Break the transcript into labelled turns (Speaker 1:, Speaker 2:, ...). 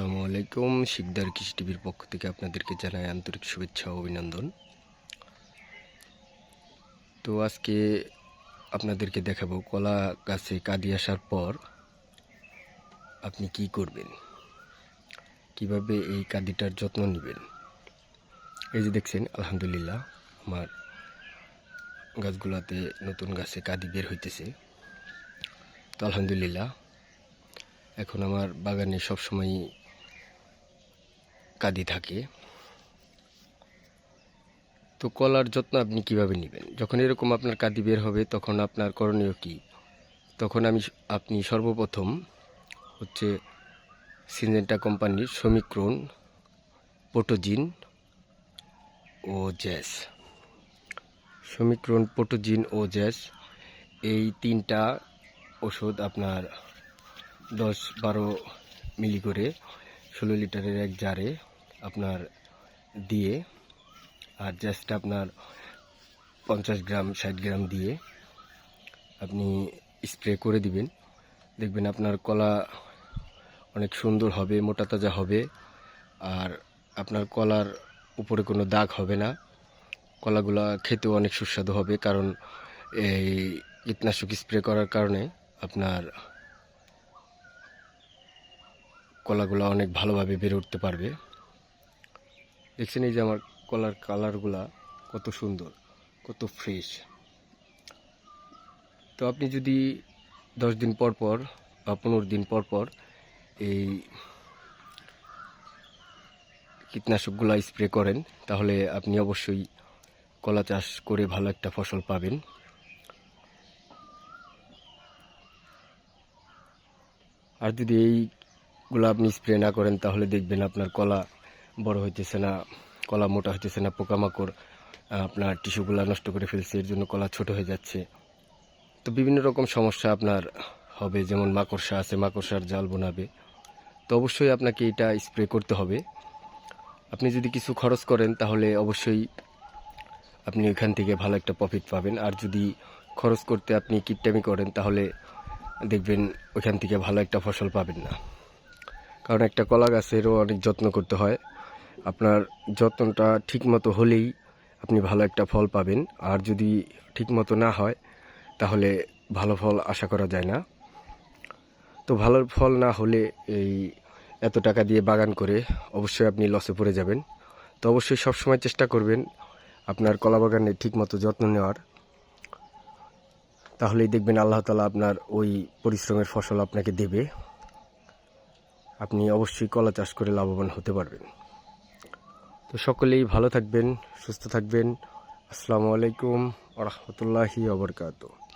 Speaker 1: আসসালামু আলাইকুম। শিকদার কৃষি টিভির পক্ষ থেকে আপনাদেরকে জানাই আন্তরিক শুভেচ্ছা ও অভিনন্দন। তো আজকে আপনাদেরকে দেখাবো কলা গাছে কাঁদি আসার পর আপনি কি করবেন? কীভাবে এই কাঁদিটার যত্ন নেবেন? এই যে দেখছেন, আলহামদুলিল্লাহ আমার গাছগুলাতে নতুন গাছে কাঁদি বের হইতেছে। তো আলহামদুলিল্লাহ, এখন আমার বাগানে সবসময় কাদি থাকে। তো কলার যত্ন আপনি কীভাবে নেবেন? যখন এরকম আপনার কাঁদি বের হবে, তখন আপনার করণীয় কি? তখন আমি আপনি সর্বপ্রথম হচ্ছে সিনজেন্টা কোম্পানির সমীক্রণ পোটোজিন ও জ্যাস। সমীক্রণ পোটোজিন ও জ্যাস, এই তিনটা ওষুধ আপনার দশ বারো মিলি করে ষোলো লিটারের এক জারে আপনার দিয়ে আর জাস্ট আপনার পঞ্চাশ গ্রাম, ষাট গ্রাম দিয়ে আপনি স্প্রে করে দিবেন। দেখবেন আপনার কলা অনেক সুন্দর হবে, মোটা তাজা হবে, আর আপনার কলার উপরে কোনো দাগ হবে না। কলাগুলা খেতেও অনেক সুস্বাদু হবে, কারণ এই কীটনাশক স্প্রে করার কারণে আপনার কলাগুলো অনেক ভালোভাবে বেড়ে উঠতে পারবে। দেখছেন এই যে আমার কলার কালারগুলা কত সুন্দর, কত ফ্রেশ তো আপনি যদি দশ দিন পর পর বা পনেরো দিন পর পর এই কীটনাশকগুলো স্প্রে করেন, তাহলে আপনি অবশ্যই কলা চাষ করে ভালো একটা ফসল পাবেন। আর যদি এইগুলো আপনি স্প্রে না করেন, তাহলে দেখবেন আপনার কলা বড় হইতেছে না, কলা মোটা হইতেছে না, পোকামাকড়, আপনার টিস্যুগুলো নষ্ট করে ফেলছে, এর জন্য কলা ছোট হয়ে যাচ্ছে। তো বিভিন্ন রকম সমস্যা আপনার হবে, যেমন মাকড়সা আছে, মাকড়সার জাল বোনাবে। তো অবশ্যই আপনাকে এটা স্প্রে করতে হবে। আপনি যদি কিছু খরচ করেন, তাহলে অবশ্যই আপনি ওইখান থেকে ভালো একটা প্রফিট পাবেন। আর যদি খরচ করতে আপনি কিটটামি করেন, তাহলে দেখবেন ওইখান থেকে ভালো একটা ফসল পাবেন না। কারণ একটা কলা গাছেরও অনেক যত্ন করতে হয়। আপনার যত্নটা ঠিকমতো হলেই আপনি ভালো একটা ফল পাবেন। আর যদি ঠিকমতো না হয়, তাহলে ভালো ফল আশা করা যায় না। তো ভালো ফল না হলে এই এত টাকা দিয়ে বাগান করে অবশ্যই আপনি লসে পড়ে যাবেন। তো অবশ্যই সবসময় চেষ্টা করবেন আপনার কলা বাগানে ঠিকমতো যত্ন নেওয়ার। তাহলেই দেখবেন আল্লাহ তালা আপনার ওই পরিশ্রমের ফসল আপনাকে দেবে। আপনি অবশ্যই কলা চাষ করে লাভবান হতে পারবেন। তো সকলেই ভালো থাকবেন সুস্থ থাকবেন। আসসালামু আলাইকুম রহমতুল্লাহি আবরকাত